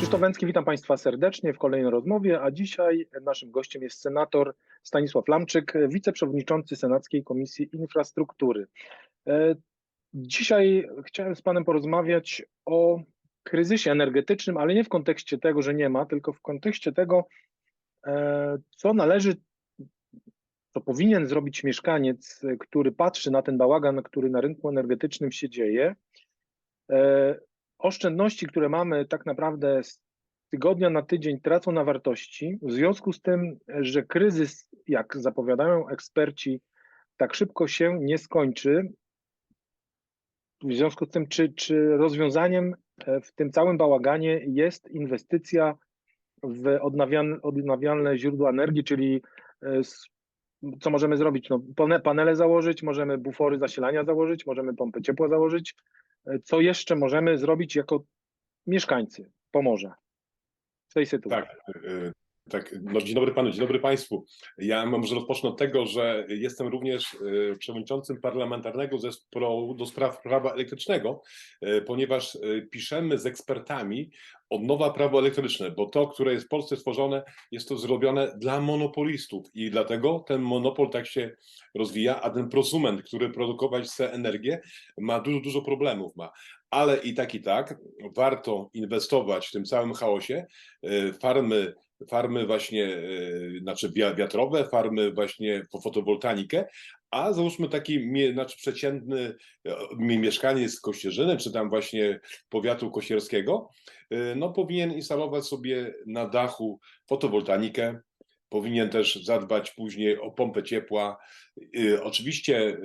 Krzysztof Węcki, witam Państwa serdecznie w kolejnej rozmowie, a dzisiaj naszym gościem jest senator Stanisław Lamczyk, wiceprzewodniczący Senackiej Komisji Infrastruktury. E, Dzisiaj chciałem z Panem porozmawiać o kryzysie energetycznym, ale nie w kontekście tego, że nie ma, tylko w kontekście tego, e, co należy, co powinien zrobić mieszkaniec, który patrzy na ten bałagan, który na rynku energetycznym się dzieje. Oszczędności, które mamy tak naprawdę z tygodnia na tydzień tracą na wartości, w związku z tym, że kryzys, jak zapowiadają eksperci, tak szybko się nie skończy. W związku z tym, czy, czy rozwiązaniem e, w tym całym bałaganie jest inwestycja w odnawialne, odnawialne źródła energii, czyli e, co możemy zrobić? No, pane- panele założyć, możemy bufory zasilania założyć, możemy pompy ciepła założyć. E, Co jeszcze możemy zrobić jako mieszkańcy Pomorza w tej sytuacji? Tak, y, tak. No, dzień dobry panu, dzień dobry państwu. Ja może rozpocznę od tego, że jestem również y, przewodniczącym parlamentarnego zespołu do spraw prawa elektrycznego, y, ponieważ y, piszemy z ekspertami od nowa prawo elektryczne, bo to, które jest w Polsce stworzone, jest to zrobione dla monopolistów i dlatego ten monopol tak się rozwija, a ten prosument, który produkować chce energię, ma dużo, dużo problemów ma. Ale i tak, i tak warto inwestować w tym całym chaosie. Farmy farmy właśnie, e, znaczy wia- wiatrowe, farmy właśnie po fotowoltaikę, a załóżmy taki znaczy przeciętny mi- mieszkaniec z Kościerzyny, czy tam właśnie powiatu kościerskiego, e, no powinien instalować sobie na dachu fotowoltaikę, powinien też zadbać później o pompę ciepła. E, Oczywiście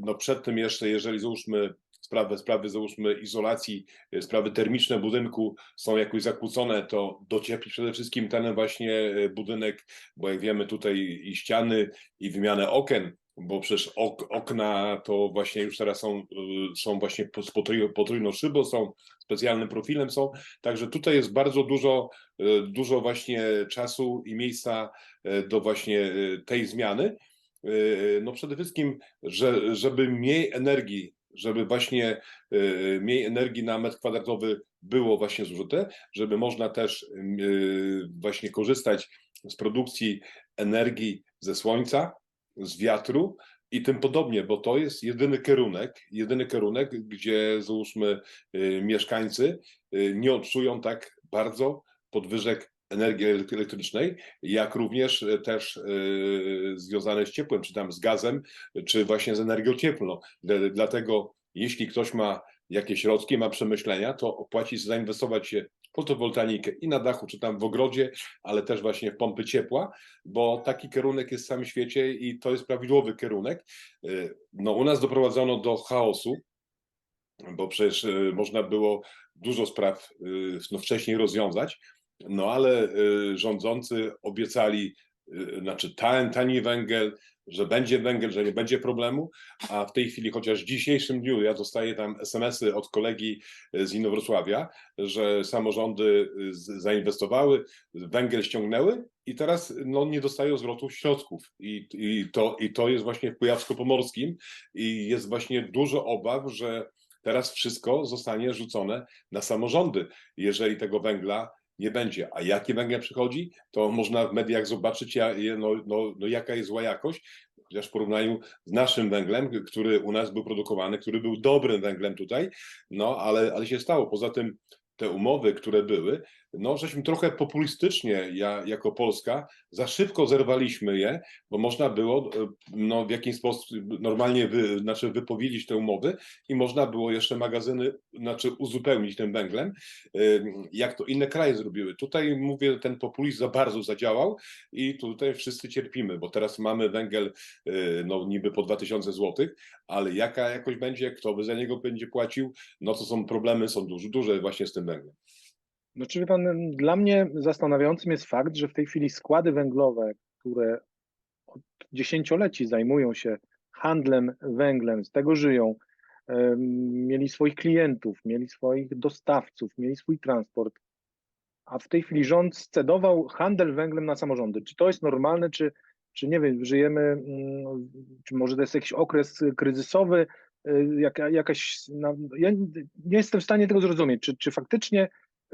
no przed tym jeszcze, jeżeli załóżmy sprawy, sprawy załóżmy izolacji, e, sprawy termiczne budynku są jakoś zakłócone, to docieplić przede wszystkim ten właśnie e, budynek, bo jak wiemy tutaj i ściany, i wymianę okien, bo przecież ok, okna to właśnie już teraz są, y, są właśnie potrójną szybą, są specjalnym profilem są, także tutaj jest bardzo dużo, dużo właśnie czasu i miejsca do właśnie tej zmiany. No przede wszystkim, że, żeby mniej energii, żeby właśnie y, mniej energii na metr kwadratowy było właśnie zużyte, żeby można też y, właśnie korzystać z produkcji energii ze słońca, z wiatru i tym podobnie, bo to jest jedyny kierunek, jedyny kierunek, gdzie załóżmy y, mieszkańcy nie odczują tak bardzo podwyżek energii elektrycznej, jak również y, też y, związane z ciepłem, czy tam z gazem, czy właśnie z energią cieplną. Dla- Dlatego jeśli ktoś ma jakieś środki, ma przemyślenia, to opłaci zainwestować się w fotowoltaikę i na dachu, czy tam w ogrodzie, ale też właśnie w pompy ciepła, bo taki kierunek jest w całym świecie i to jest prawidłowy kierunek. Y, No, u nas doprowadzono do chaosu, bo przecież można było dużo spraw no, wcześniej rozwiązać, no ale y, rządzący obiecali, y, znaczy tani, tani węgiel, że będzie węgiel, że nie będzie problemu, a w tej chwili, chociaż w dzisiejszym dniu ja dostaję tam SMS-y od kolegi y, z Inowrocławia, że samorządy zainwestowały, węgiel ściągnęły i teraz no, nie dostają zwrotu środków. I, i, to, I to jest właśnie w Kujawsko-Pomorskim i jest właśnie dużo obaw, że teraz wszystko zostanie rzucone na samorządy, jeżeli tego węgla nie będzie. A jaki węgiel przychodzi, to można w mediach zobaczyć, no, no, no, jaka jest zła jakość, chociaż w porównaniu z naszym węglem, który u nas był produkowany, który był dobrym węglem tutaj, no ale, ale się stało. Poza tym te umowy, które były, no żeśmy trochę populistycznie, ja jako Polska, za szybko zerwaliśmy je, bo można było e, no, w jakiś sposób normalnie wy, znaczy wypowiedzieć te umowy i można było jeszcze magazyny znaczy uzupełnić tym węglem, jak to inne kraje zrobiły. Tutaj mówię, ten populizm za bardzo zadziałał i tutaj wszyscy cierpimy, bo teraz mamy węgiel y, no niby po 2000 zł, ale jaka jakość będzie, kto by za niego będzie płacił, no to są problemy, są duże, duże właśnie z tym węglem. Czy wie pan, dla mnie zastanawiającym jest fakt, że w tej chwili składy węglowe, które od dziesięcioleci zajmują się handlem węglem, z tego żyją, mieli swoich klientów, mieli swoich dostawców, mieli swój transport, a w tej chwili rząd scedował handel węglem na samorządy. Czy to jest normalne, czy, czy nie wiem, żyjemy, mm, czy może to jest jakiś okres kryzysowy, y, jaka, jakaś, no, ja nie jestem w stanie tego zrozumieć, czy, czy faktycznie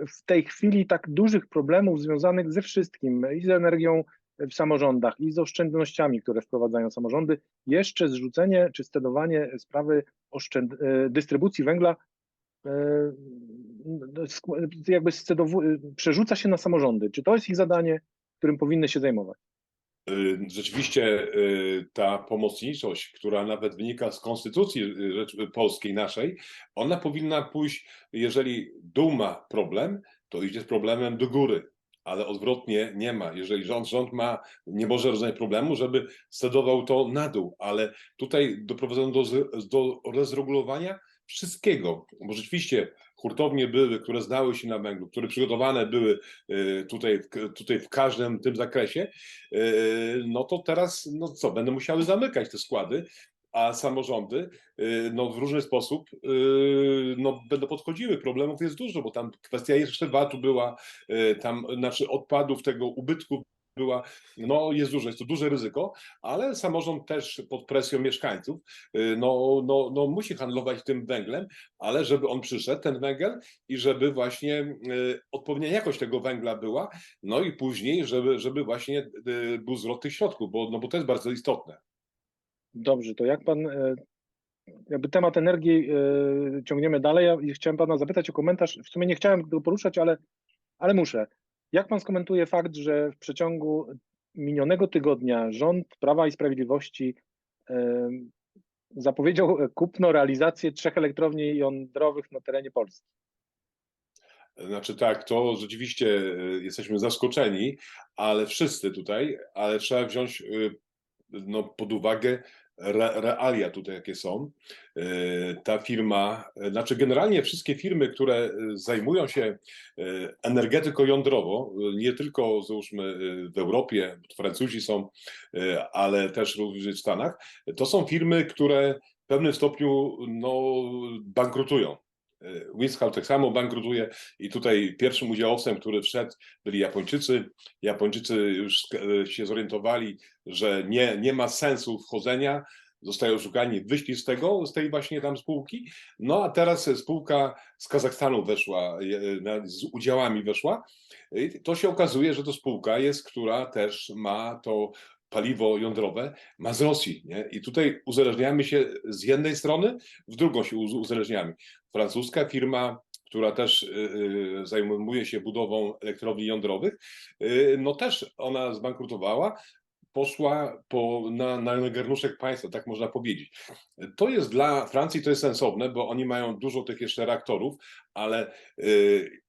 w tej chwili tak dużych problemów związanych ze wszystkim i z energią w samorządach, i z oszczędnościami, które wprowadzają samorządy, jeszcze zrzucenie czy scedowanie sprawy oszczęd... e, dystrybucji węgla e, no, jakby przerzuca się na samorządy. Czy to jest ich zadanie, którym powinny się zajmować? Y, Rzeczywiście y, ta pomocniczość, która nawet wynika z konstytucji y, polskiej naszej, ona powinna pójść, jeżeli dół ma problem, to idzie z problemem do góry. Ale odwrotnie nie ma. Jeżeli rząd, rząd ma, nie może rozwiązać problemu, żeby scedował to na dół, ale tutaj doprowadzono do, do rozregulowania wszystkiego, bo rzeczywiście hurtownie były, które znały się na węglu, które przygotowane były y, tutaj, tutaj w każdym tym zakresie, Yy, no to teraz, no co, będą musiały zamykać te składy, a samorządy yy, no, w różny sposób no, będą podchodziły. Problemów jest dużo, bo tam kwestia jeszcze VAT-u była, tam znaczy odpadów, tego ubytku była, no jest duże, jest to duże ryzyko, ale samorząd też pod presją mieszkańców yy, no, no, no, musi handlować tym węglem, ale żeby on przyszedł, ten węgiel, i żeby właśnie yy, odpowiednia jakość tego węgla była, no i później, żeby, żeby właśnie y, był zwrot tych środków, bo, no bo to jest bardzo istotne. Dobrze, to jak pan, e, jakby temat energii e, ciągniemy dalej, ja chciałem pana zapytać o komentarz, w sumie nie chciałem tego poruszać, ale, ale muszę. Jak pan skomentuje fakt, że w przeciągu minionego tygodnia rząd Prawa i Sprawiedliwości e, zapowiedział kupno, realizację trzech elektrowni jądrowych na terenie Polski? Znaczy tak, to rzeczywiście y, jesteśmy zaskoczeni, ale wszyscy tutaj, ale trzeba wziąć y, no, pod uwagę realia tutaj, jakie są. Y, Ta firma, y, znaczy generalnie wszystkie firmy, które y, zajmują się energetyką jądrową, nie tylko załóżmy w Europie, Francuzi są, ale też również w Stanach, to są firmy, które w pewnym stopniu no, bankrutują. Windscal tak samo bankrutuje i tutaj pierwszym udziałowcem, który wszedł, byli Japończycy. Japończycy już sk- się zorientowali, że nie, nie ma sensu wchodzenia, zostają oszukani, wyszli z tego, z tej właśnie tam spółki. No a teraz spółka z Kazachstanu weszła, e, z udziałami weszła. I to się okazuje, że to spółka jest, która też ma to paliwo jądrowe, ma z Rosji. Nie? I tutaj uzależniamy się z jednej strony, w drugą się uz- uzależniamy. Francuska firma, która też y, y, zajmuje się budową elektrowni jądrowych, y, no też ona zbankrutowała, poszła po, na, na garnuszek państwa, tak można powiedzieć. To jest dla Francji to jest sensowne, bo oni mają dużo tych jeszcze reaktorów, ale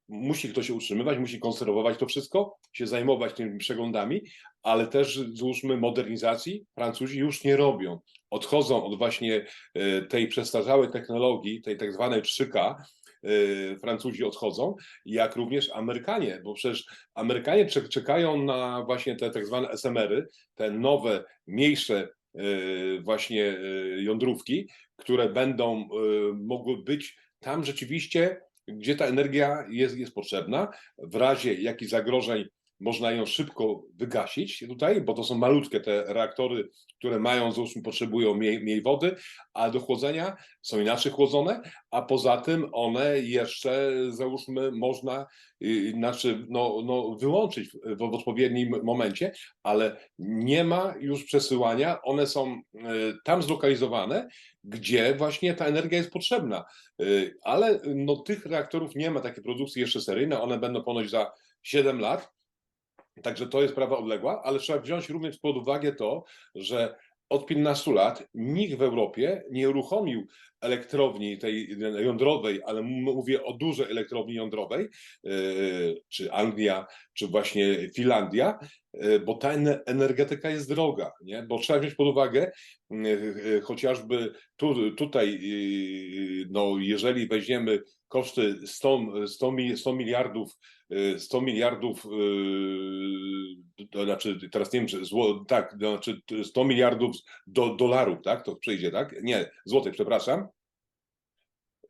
musi ktoś się utrzymywać, musi konserwować to wszystko, się zajmować tymi przeglądami, ale też złóżmy modernizacji Francuzi już nie robią. Odchodzą od właśnie y, tej przestarzałej technologii, tej tak zwanej 3K, y, Francuzi odchodzą, jak również Amerykanie, bo przecież Amerykanie czek- czekają na właśnie te tak zwane SMR-y, te nowe, mniejsze y, właśnie jądrówki, które będą mogły być tam rzeczywiście, gdzie ta energia jest, jest potrzebna. W razie jakichś zagrożeń można ją szybko wygasić tutaj, bo to są malutkie te reaktory, które mają, załóżmy, potrzebują mniej, mniej wody, a do chłodzenia są inaczej chłodzone, a poza tym one jeszcze, załóżmy, można y, znaczy, no, no, wyłączyć w, w odpowiednim momencie, ale nie ma już przesyłania, one są y, tam zlokalizowane, gdzie właśnie ta energia jest potrzebna. Y, Ale no, tych reaktorów nie ma takiej produkcji jeszcze seryjnej, one będą ponoć za 7 lat, Także to jest sprawa odległa, ale trzeba wziąć również pod uwagę to, że od 15 lat nikt w Europie nie uruchomił elektrowni tej jądrowej, ale mówię o dużej elektrowni jądrowej, yy, czy Anglia, czy właśnie Finlandia, yy, bo ta ene- energetyka jest droga, nie? bo trzeba wziąć pod uwagę yy, chociażby tu, tutaj, no, jeżeli weźmiemy koszty 100, 100, mi- 100 miliardów 100 miliardów, y, to znaczy teraz nie wiem, czy zło, tak, to znaczy 100 miliardów do, dolarów, tak, to przejdzie, tak? Nie, złotych, przepraszam.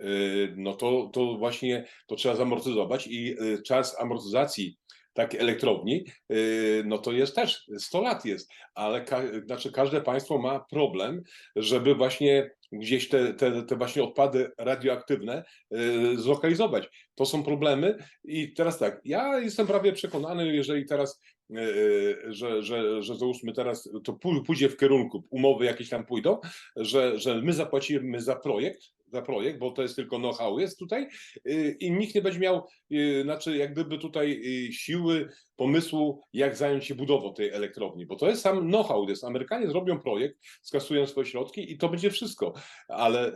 Y, No to, to właśnie to trzeba zamortyzować i y, czas amortyzacji takiej elektrowni, y, no to jest też 100 lat jest, ale ka, znaczy każde państwo ma problem, żeby właśnie gdzieś te, te, te właśnie odpady radioaktywne e, zlokalizować. To są problemy i teraz tak, ja jestem prawie przekonany, jeżeli teraz, e, e, że, że, że załóżmy teraz, to pój- pójdzie w kierunku, umowy jakieś tam pójdą, że, że my zapłacimy za projekt, za projekt, bo to jest tylko know-how jest tutaj y, i nikt nie będzie miał, y, znaczy jak gdyby tutaj y, siły, pomysłu, jak zająć się budową tej elektrowni, bo to jest sam know-how, jest Amerykanie zrobią projekt, skasują swoje środki i to będzie wszystko, ale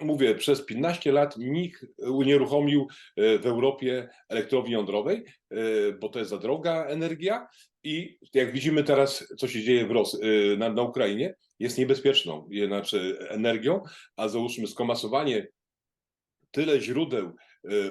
mówię, przez 15 lat nikt unieruchomił w Europie elektrowni jądrowej, bo to jest za droga energia i jak widzimy teraz, co się dzieje w Ros- y, na, na Ukrainie, jest niebezpieczną znaczy energią, a załóżmy skomasowanie tyle źródeł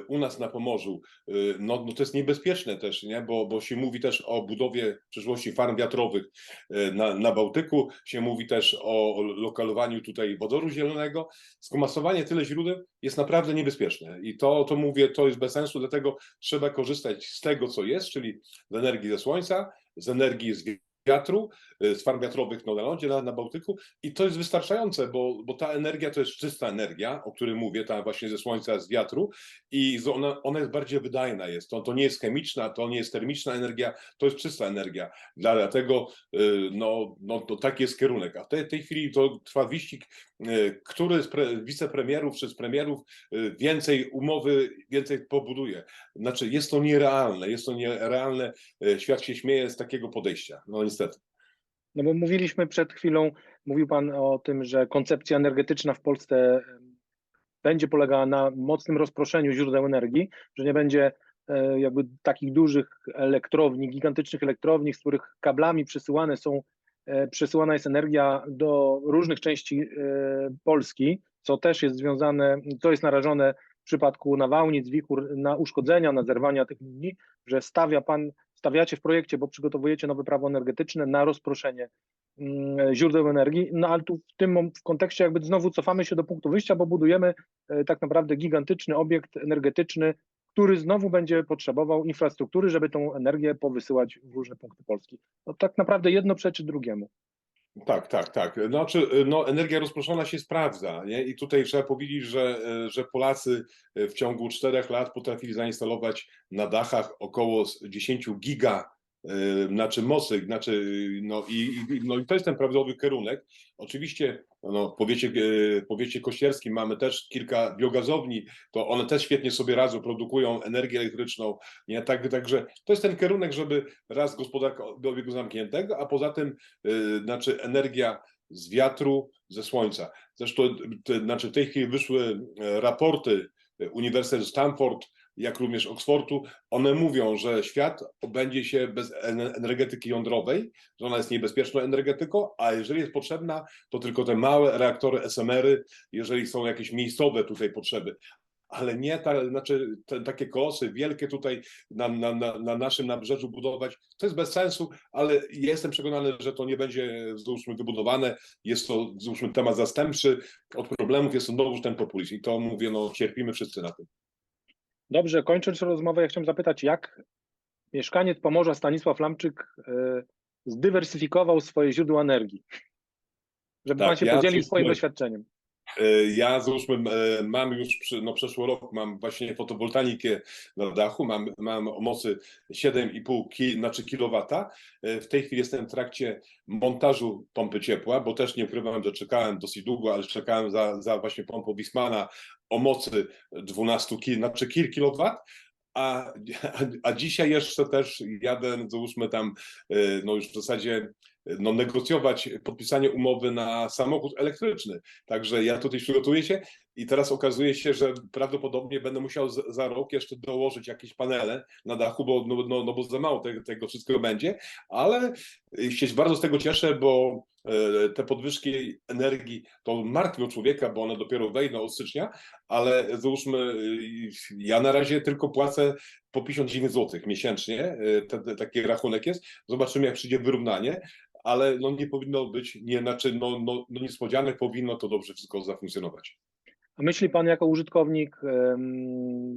u nas na Pomorzu, y, no, no to jest niebezpieczne też, nie? Bo, bo się mówi też o budowie w przyszłości farm wiatrowych y, na, na Bałtyku, się mówi też o lokalowaniu tutaj wodoru zielonego. Skomasowanie tyle źródeł jest naprawdę niebezpieczne i to, to mówię, to jest bez sensu, dlatego trzeba korzystać z tego, co jest, czyli z energii ze słońca, z energii z wiatru, y, z farm wiatrowych na lądzie, na, na Bałtyku. I to jest wystarczające, bo, bo ta energia to jest czysta energia, o której mówię, ta właśnie ze słońca, z wiatru. I ona, ona jest bardziej wydajna jest, to, to nie jest chemiczna, to nie jest termiczna energia, to jest czysta energia, Dla- dlatego y, no, no to taki jest kierunek, a w tej, tej chwili to trwa wyścig, y, który z pre, wicepremierów czy z premierów więcej umowy, więcej pobuduje. Znaczy jest to nierealne, jest to nierealne, świat się śmieje z takiego podejścia, no niestety. No bo mówiliśmy przed chwilą, mówił Pan o tym, że koncepcja energetyczna w Polsce będzie polegała na mocnym rozproszeniu źródeł energii, że nie będzie e, jakby takich dużych elektrowni, gigantycznych elektrowni, z których kablami przesyłane są, e, przesyłana jest energia do różnych części e, Polski, co też jest związane, co jest narażone w przypadku nawałnic, wichur na uszkodzenia, na zerwania tych linii, że stawia Pan, stawiacie w projekcie, bo przygotowujecie nowe prawo energetyczne na rozproszenie mm, źródeł energii, no ale tu w tym w kontekście jakby znowu cofamy się do punktu wyjścia, bo budujemy e, tak naprawdę gigantyczny obiekt energetyczny, który znowu będzie potrzebował infrastruktury, żeby tą energię powysyłać w różne punkty Polski. No tak naprawdę jedno przeczy drugiemu. Tak, tak, tak. Znaczy, no, energia rozproszona się sprawdza, nie? I tutaj trzeba powiedzieć, że, że Polacy w ciągu czterech lat potrafili zainstalować na dachach około 10 giga e, znaczy mocy, znaczy, no i, no i to jest ten prawidłowy kierunek. Oczywiście no, w powiecie, e, w powiecie kościerskim mamy też kilka biogazowni, to one też świetnie sobie radzą, produkują energię elektryczną, nie? Tak, także to jest ten kierunek, żeby raz gospodarka do obiegu zamkniętego, a poza tym y, znaczy energia z wiatru, ze słońca. Zresztą te, znaczy w tej chwili wyszły e, raporty e, Uniwersytetu Stanford, jak również Oxfordu, one mówią, że świat obędzie się bez ener- energetyki jądrowej, że ona jest niebezpieczną energetyką, a jeżeli jest potrzebna, to tylko te małe reaktory SMR-y, jeżeli są jakieś miejscowe tutaj potrzeby. Ale nie ta, znaczy te, takie kolosy wielkie tutaj na, na, na, na naszym nabrzeżu budować, to jest bez sensu, ale jestem przekonany, że to nie będzie załóżmy wybudowane. Jest to załóżmy temat zastępczy od problemów, jest to znowuż ten populizm i to mówię, no cierpimy wszyscy na tym. Dobrze, kończąc rozmowę, ja chciałem zapytać, jak mieszkaniec Pomorza Stanisław Lamczyk e, zdywersyfikował swoje źródła energii? Żeby Tak, Pan się ja podzielił swoim doświadczeniem. E, Ja załóżmy e, mam już, no przeszły rok mam właśnie fotowoltaikę na dachu, mam, mam o mocy 7,5 ki, znaczy kilowata. E, W tej chwili jestem w trakcie montażu pompy ciepła, bo też nie ukrywam, że czekałem dosyć długo, ale czekałem za, za właśnie pompą Wismana o mocy 12 ki, znaczy kil kilowat. A, a, a dzisiaj jeszcze też jadę, załóżmy tam, no już w zasadzie no, negocjować podpisanie umowy na samochód elektryczny. Także ja tutaj przygotuję się i teraz okazuje się, że prawdopodobnie będę musiał za rok jeszcze dołożyć jakieś panele na dachu, bo, no, no, no bo za mało tego, tego wszystkiego będzie, ale się bardzo z tego cieszę, bo e, te podwyżki energii to martwią człowieka, bo one dopiero wejdą od stycznia, ale załóżmy, y, ja na razie tylko płacę po 59 zł miesięcznie, te- te- taki rachunek jest. Zobaczymy, jak przyjdzie wyrównanie, ale no nie powinno być, nie, znaczy no, no, no niespodzianek, powinno to dobrze wszystko zafunkcjonować. A myśli Pan jako użytkownik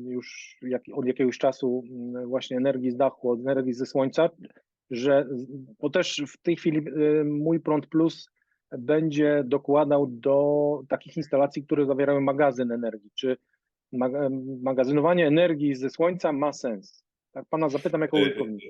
już od jakiegoś czasu m, właśnie energii z dachu, od energii ze słońca, że, bo też w tej chwili em, mój prąd plus będzie dokładał do takich instalacji, które zawierają magazyn energii. Czy maga- magazynowanie energii ze słońca ma sens? Tak pana zapytam jako E, użytkownika.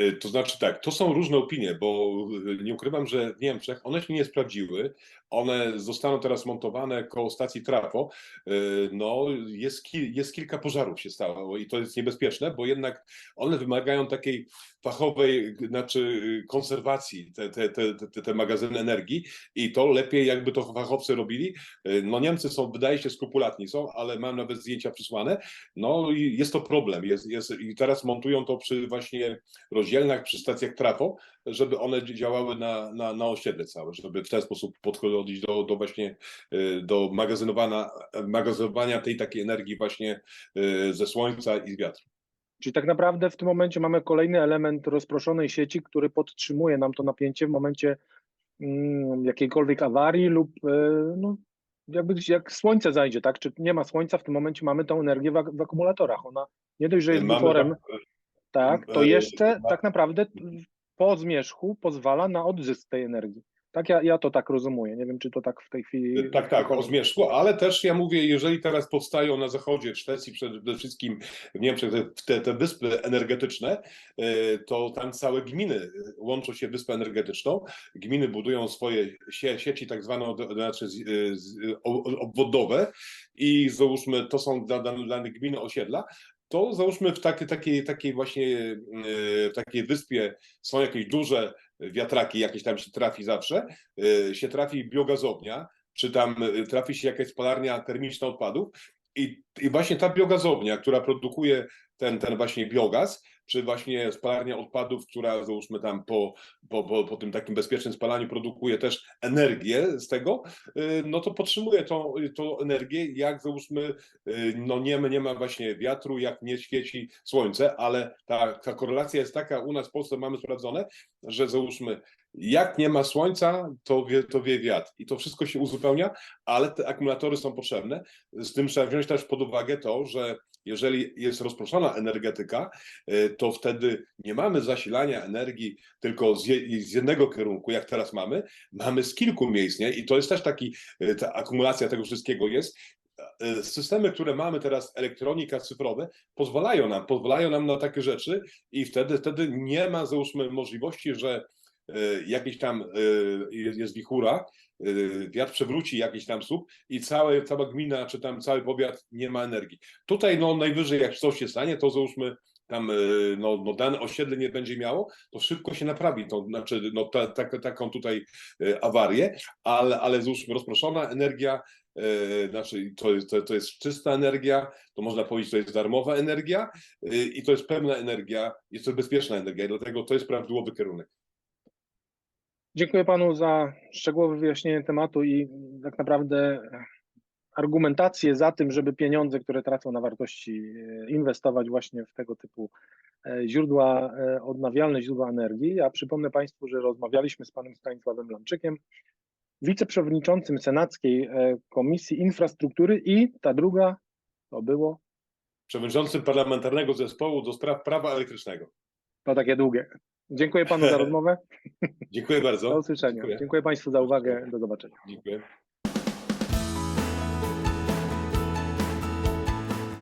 Y, To znaczy tak, to są różne opinie, bo y, nie ukrywam, że w Niemczech one się nie sprawdziły. One zostaną teraz montowane koło stacji Trafo. Y, No, jest, ki- jest kilka pożarów się stało i to jest niebezpieczne, bo jednak one wymagają takiej fachowej, znaczy konserwacji, te, te, te, te, te magazyny energii i to lepiej jakby to fachowcy robili. No Niemcy są, wydaje się, skrupulatni są, ale mam nawet zdjęcia przysłane. No i jest to problem. Jest, jest, I teraz montują to przy właśnie rozdzielniach, przy stacjach trafo, żeby one działały na, na, na osiedle całe, żeby w ten sposób podchodzić do, do właśnie y, do magazynowania, magazynowania tej takiej energii właśnie y, ze słońca i z wiatru. Czyli tak naprawdę w tym momencie mamy kolejny element rozproszonej sieci, który podtrzymuje nam to napięcie w momencie mm, jakiejkolwiek awarii lub e, no, jakby jak słońce zajdzie, tak? Czy nie ma słońca, w tym momencie mamy tą energię w, w akumulatorach. Ona nie dość, że jest Mamy buforem, tak- tak, to e, jeszcze ma- tak naprawdę po zmierzchu pozwala na odzysk tej energii. Tak, ja, ja to tak rozumuję. Nie wiem, czy to tak w tej chwili. Tak, tak, o zmierzchu, ale też ja mówię, jeżeli teraz powstają na zachodzie, w Szwecji przede wszystkim, w Niemczech te, te, wyspy energetyczne, to tam całe gminy łączą się w wyspę energetyczną, gminy budują swoje sie, sieci tak zwane, znaczy obwodowe i załóżmy, to są dla, dla, dla gminy osiedla, to załóżmy w takiej, takiej, takiej właśnie w takiej wyspie są jakieś duże wiatraki, jakieś tam się trafi zawsze, y, się trafi biogazownia, czy tam y, trafi się jakaś spalarnia termiczna odpadów i, i właśnie ta biogazownia, która produkuje ten, ten właśnie biogaz, czy właśnie spalarnia odpadów, która załóżmy tam po, po, po, po tym takim bezpiecznym spalaniu produkuje też energię z tego, y, no to podtrzymuje tą, tą energię, jak załóżmy, y, no nie, nie ma właśnie wiatru, jak nie świeci słońce, ale ta, ta korelacja jest taka, u nas w Polsce mamy sprawdzone, że załóżmy, jak nie ma słońca, to wie, to wie wiatr i to wszystko się uzupełnia, ale te akumulatory są potrzebne. Z tym trzeba wziąć też pod uwagę to, że jeżeli jest rozproszona energetyka, y, to wtedy nie mamy zasilania energii tylko z, je, z jednego kierunku, jak teraz mamy, mamy z kilku miejsc, nie? I to jest też taki, y, ta akumulacja tego wszystkiego jest. Y, Systemy, które mamy teraz, elektronika cyfrowe, pozwalają nam, pozwalają nam na takie rzeczy i wtedy, wtedy nie ma, załóżmy, możliwości, że jakiś tam y, jest, wichura, y, wiatr przewróci jakiś tam słup i całe, cała gmina, czy tam cały powiat nie ma energii. Tutaj no najwyżej jak coś się stanie, to załóżmy tam y, no, no dane osiedle nie będzie miało, to szybko się naprawi, to znaczy no ta, ta, taką tutaj y, awarię, ale, ale załóżmy rozproszona energia, y, znaczy to jest, to, to jest czysta energia, to można powiedzieć, to jest darmowa energia y, i to jest pewna energia, jest to bezpieczna energia, i dlatego to jest prawidłowy kierunek. Dziękuję panu za szczegółowe wyjaśnienie tematu i tak naprawdę argumentację za tym, żeby pieniądze, które tracą na wartości, e, inwestować właśnie w tego typu e, źródła, e, odnawialne źródła energii. Ja przypomnę Państwu, że rozmawialiśmy z panem Stanisławem Lamczykiem, wiceprzewodniczącym Senackiej e, Komisji Infrastruktury i ta druga to było, Przewodniczącym Parlamentarnego Zespołu do Spraw Prawa Elektrycznego. to takie długie. Dziękuję panu za rozmowę. Dziękuję bardzo. Do usłyszenia. Dziękuję. Dziękuję Państwu za uwagę. Do zobaczenia. Dziękuję.